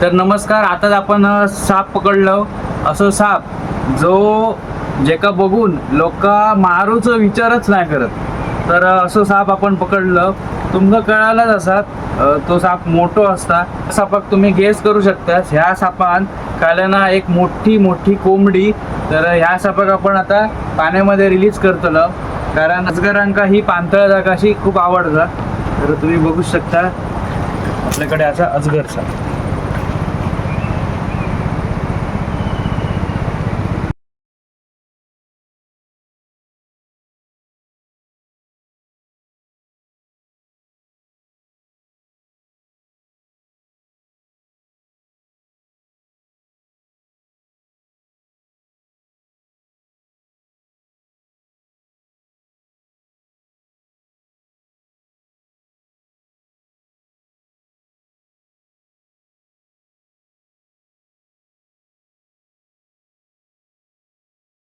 तर नमस्कार आताच आपण साप पकडलो. असं साप जो जेका बघून लोक मारूचा विचारच नाही करत. तर असं साप आपण पकडलं. तुमचं कळालाच असतात तो साप मोठो असता. सापाक तुम्ही गेस करू शकता ह्या सापान काल्याना एक मोठी मोठी कोंबडी. तर ह्या सापाक आपण आता पाण्यामध्ये रिलीज करतलो. कारण अजगरांका ही पांतळ जागाशी खूप आवडता तर तुम्ही बघू शकता आपल्याकडे असा अजगर साप